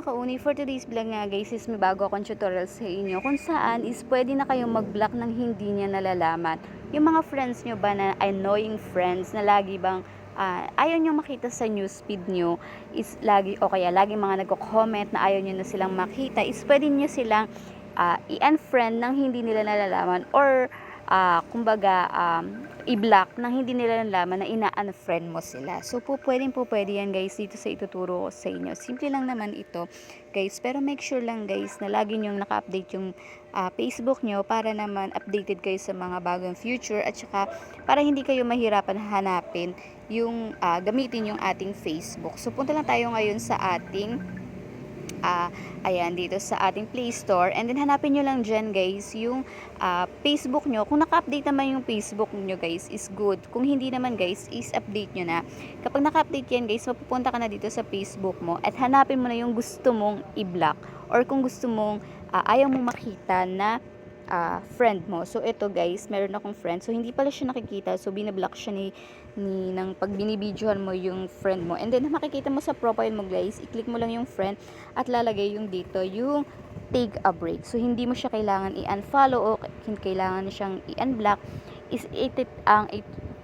mga kauni, for today's vlog nga guys is may bago akong tutorial sa inyo kung saan is pwede na kayong mag-block ng hindi niya nalalaman. Yung mga friends nyo ba na annoying friends na lagi bang ah, ayaw nyo makita sa newsfeed nyo is lagi o kaya lagi mga nagko-comment na ayaw nyo na silang makita is pwede nyo silang ah, i-unfriend nang hindi nila nalalaman or ah, kumbaga um, i-block nang hindi nila nalaman na ina-unfriend mo sila. So po pwedeng po pwede yan guys dito sa ituturo ko sa inyo. Simple lang naman ito guys pero make sure lang guys na lagi nyo naka-update yung ah, Facebook nyo para naman updated kayo sa mga bagong future at saka para hindi kayo mahirapan hanapin yung ah, gamitin yung ating Facebook. So punta lang tayo ngayon sa ating ah ayan dito sa ating Play Store. And then hanapin nyo lang dyan guys yung ah, Facebook nyo. Kung naka-update naman yung Facebook nyo guys is good. Kung hindi naman guys is update nyo na. Kapag naka-update yan guys mapupunta ka na dito sa Facebook mo at hanapin mo na yung gusto mong i-block or kung gusto mong ah, ayaw mong makita na ah, friend mo. So, ito guys, meron akong friend. So, hindi pala siya nakikita. So, binablock siya ni, ni ng pag binibidyohan mo yung friend mo. And then, makikita mo sa profile mo guys, i-click mo lang yung friend at lalagay yung dito, yung take a break. So, hindi mo siya kailangan i-unfollow o kailangan siyang i-unblock. Is it, ang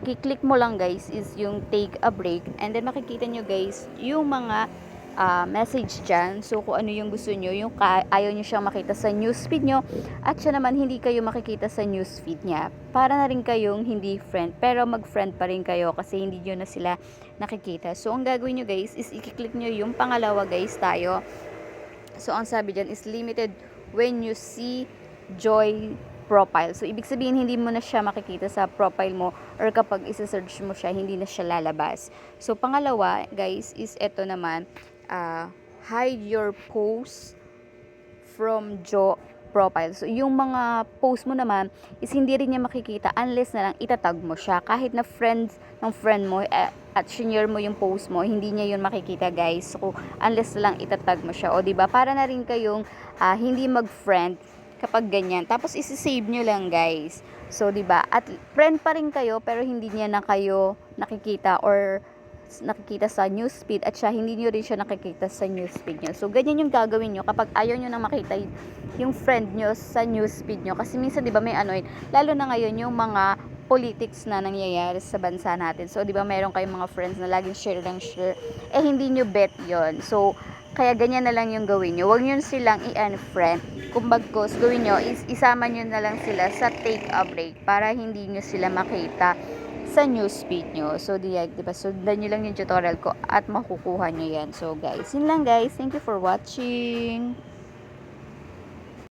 i-click mo lang guys is yung take a break. And then, makikita nyo guys, yung mga ah, message dyan. So, kung ano yung gusto nyo, yung ayaw nyo siyang makita sa newsfeed nyo, at siya naman hindi kayo makikita sa newsfeed niya. Para na rin kayong hindi friend, pero mag-friend pa rin kayo kasi hindi nyo na sila nakikita. So, ang gagawin nyo guys is i-click nyo yung pangalawa guys tayo. So, ang sabi dyan is limited when you see joy profile. So, ibig sabihin, hindi mo na siya makikita sa profile mo or kapag isa-search mo siya, hindi na siya lalabas. So, pangalawa, guys, is eto naman, ah, hide your post from jo profile. So, yung mga post mo naman is hindi rin niya makikita unless na lang itatag mo siya. Kahit na friends ng friend mo eh, at senior mo yung post mo, hindi niya yun makikita guys. So, unless na lang itatag mo siya. O, ba Para na rin kayong ah, hindi mag-friend kapag ganyan. Tapos, isi-save nyo lang guys. So, ba At friend pa rin kayo pero hindi niya na kayo nakikita or nakikita sa newsfeed at siya hindi nyo rin siya nakikita sa newsfeed nyo. So, ganyan yung gagawin nyo kapag ayaw nyo nang makita yung friend nyo sa newsfeed nyo. Kasi minsan, di ba, may ano yun, lalo na ngayon yung mga politics na nangyayari sa bansa natin. So, di ba, meron kayong mga friends na laging share lang share. Eh, hindi nyo bet yon So, kaya ganyan na lang yung gawin nyo. Huwag nyo silang i-unfriend. Kung bagkos, gawin nyo, is isama nyo na lang sila sa take a break para hindi nyo sila makita sa newsfeed nyo. So, di, di ba, sundan nyo lang yung tutorial ko at makukuha nyo yan. So, guys, yun lang guys. Thank you for watching.